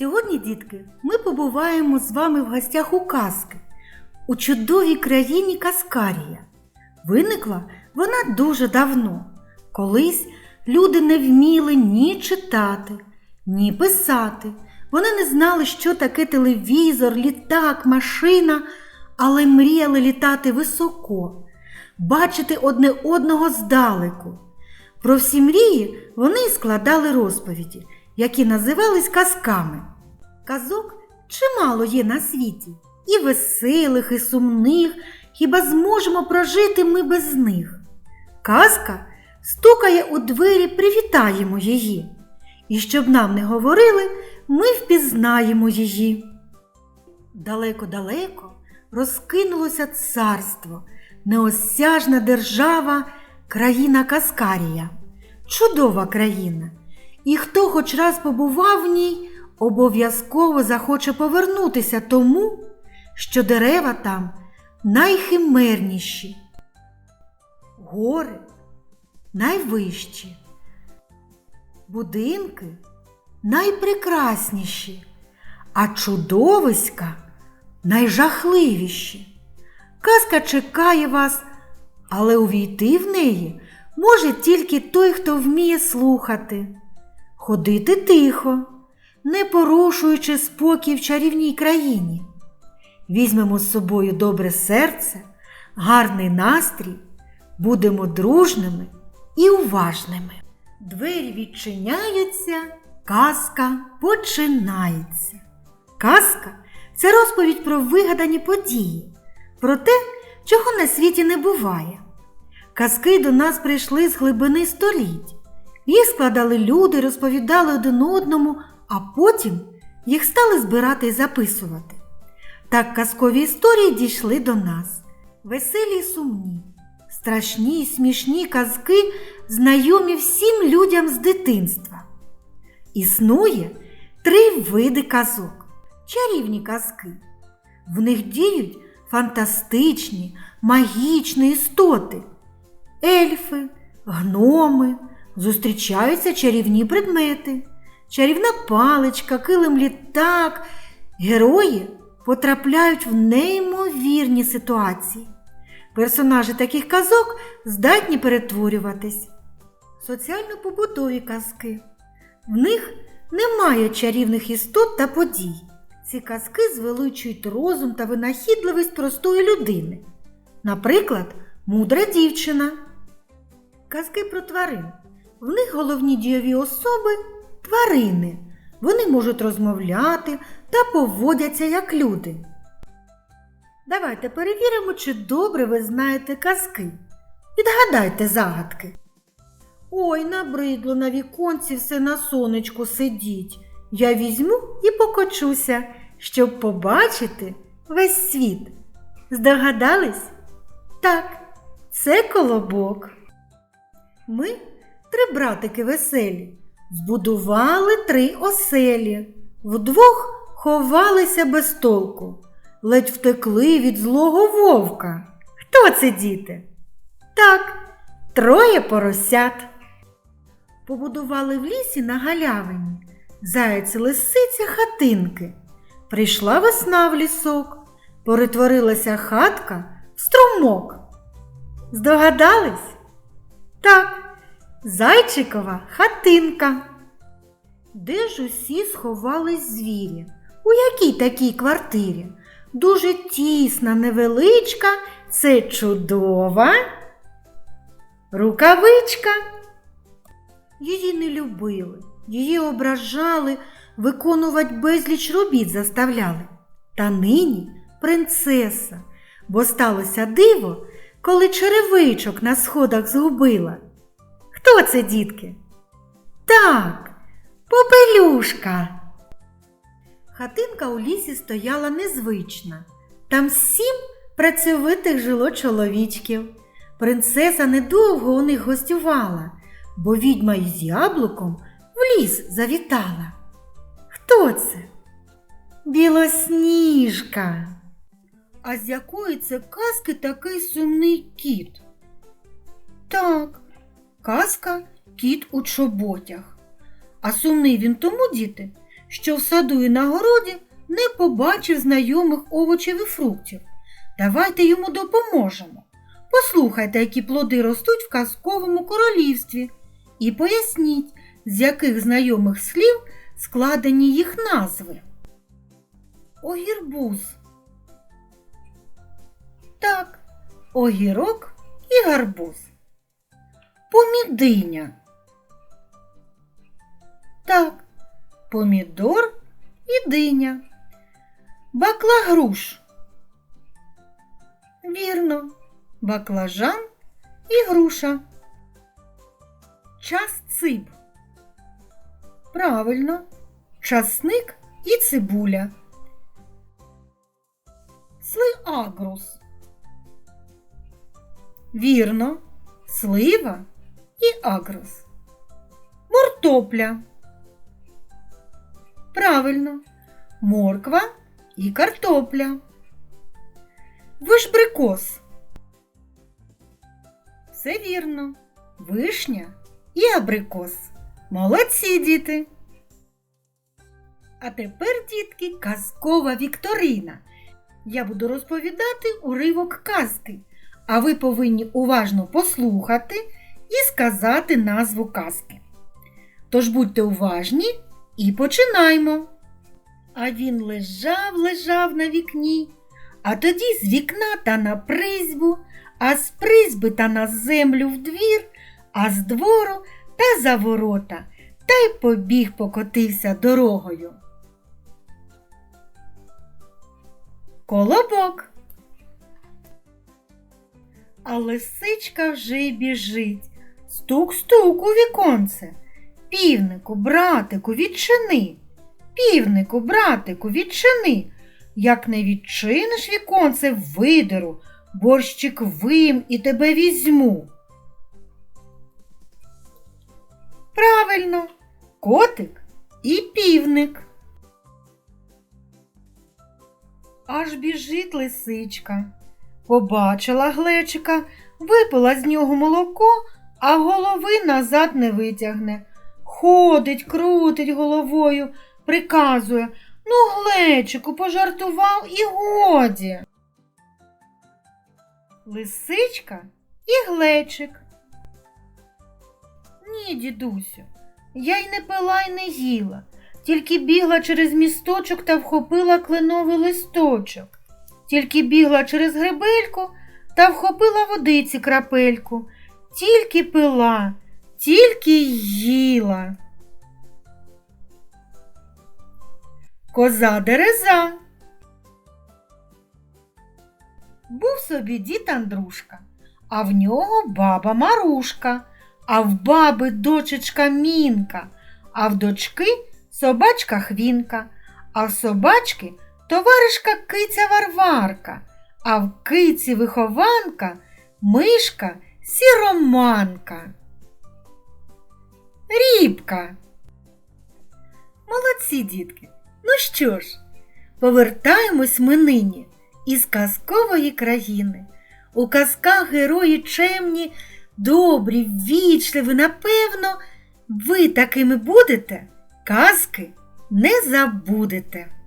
Сьогодні, дітки, ми побуваємо з вами в гостях у казки у чудовій країні Каскарія. Виникла вона дуже давно. Колись люди не вміли ні читати, ні писати. Вони не знали, що таке телевізор, літак, машина, але мріяли літати високо, бачити одне одного здалеку. Про всі мрії вони складали розповіді, які називались казками. Казок чимало є на світі, і веселих, і сумних, хіба зможемо прожити ми без них. Казка стукає у двері, привітаємо її. І щоб нам не говорили, ми впізнаємо її. Далеко-далеко розкинулося царство, неосяжна держава, країна Каскарія. Чудова країна. І хто хоч раз побував в ній, обов'язково захоче повернутися тому, що дерева там найхимерніші, гори найвищі, будинки найпрекрасніші, а чудовиська найжахливіші. Казка чекає вас, але увійти в неї може тільки той, хто вміє слухати, ходити тихо, не порушуючи спокій в чарівній країні. Візьмемо з собою добре серце, гарний настрій, будемо дружними і уважними. Двері відчиняються, казка починається. Казка це розповідь про вигадані події, про те, чого на світі не буває. Казки до нас прийшли з глибини століть. Їх складали люди, розповідали один одному, а потім їх стали збирати і записувати. Так казкові історії дійшли до нас. Веселі й сумні, страшні й смішні казки, знайомі всім людям з дитинства. Існує три види казок, чарівні казки. В них діють фантастичні, магічні істоти, ельфи, гноми, зустрічаються чарівні предмети, чарівна паличка, килим літак, герої потрапляють в неймовірні ситуації. Персонажі таких казок здатні перетворюватись. Соціально-побутові казки. В них немає чарівних істот та подій. Ці казки звеличують розум та винахідливість простої людини. Наприклад, мудра дівчина. Казки про тварин. В них головні дійові особи тварини. Вони можуть розмовляти та поводяться як люди. Давайте перевіримо, чи добре ви знаєте казки. Відгадайте загадки. Ой, набридло на віконці все на сонечку сидіть. Я візьму і покочуся, щоб побачити весь світ. Здогадались? Так, це колобок. Ми, три братики веселі, збудували три оселі, вдвох ховалися без толку, ледь втекли від злого вовка. Хто це діти? Так, троє поросят. Побудували в лісі на галявині заяць лисиця хатинки. Прийшла весна в лісок, перетворилася хатка в струмок. Здогадались? Так, зайчикова хатинка. Де ж усі сховались звірі? У якій такій квартирі? Дуже тісна, невеличка, це чудова рукавичка. Її не любили, її ображали, виконувати безліч робіт заставляли. Та нині принцеса, бо сталося диво, коли черевичок на сходах згубила. Хто це, дітки? Так, попелюшка. Хатинка у лісі стояла незвична. Там сім працьовитих жило чоловічків. Принцеса недовго у них гостювала, бо відьма із яблуком в ліс завітала. Хто це? Білосніжка. А з якої це казки такий сумний кіт? Так, казка кіт у чоботях. А сумний він тому, діти, що в саду і на городі не побачив знайомих овочів і фруктів. Давайте йому допоможемо. Послухайте, які плоди ростуть в казковому королівстві, і поясніть, з яких знайомих слів складені їх назви. Огірбуз. Так, огірок і гарбуз. Помідиня. Так, помідор і диня. Баклагруш. Вірно, баклажан і груша. Часциб. Правильно, часник і цибуля. Слиагрус. Вірно, слива і агрус. Мортопля. Правильно, морква і картопля. Вишбрикос. Все вірно. Вишня і абрикос. Молодці, діти. А тепер, дітки, казкова вікторина. Я буду розповідати уривок казки, а ви повинні уважно послухати і сказати назву казки. Тож будьте уважні і починаймо. А він лежав, лежав на вікні, а тоді з вікна та на призьбу, а з призьби та на землю в двір, а з двору та за ворота, та й побіг покотився дорогою. Колобок. А лисичка вже й біжить. Стук-стук у віконце. Півнику, братику, відчини. Півнику, братику, відчини. Як не відчиниш віконце, видеру, борщик вим і тебе візьму. Правильно, котик і півник. Аж біжить лисичка. Побачила глечика, випила з нього молоко, а голови назад не витягне. Ходить, крутить головою, приказує Ну, глечику, пожартував і годі. Лисичка і глечик. Ні, дідусю, я й не пила й не їла, тільки бігла через місточок та вхопила кленовий листочок, тільки бігла через гребельку та вхопила водиці крапельку, тільки пила, тільки їла. Коза дереза. Був собі дід Андрушка, а в нього баба Марушка, а в баби дочечка Мінка, а в дочки собачка Хвінка, а в собачки товаришка киця Варварка, а в киці вихованка мишка сіроманка. Рібка. Молодці, дітки. Ну що ж, повертаємось ми нині із казкової країни. У казках герої чемні, добрі, ввічливі, напевно, ви такими будете, казки не забудете.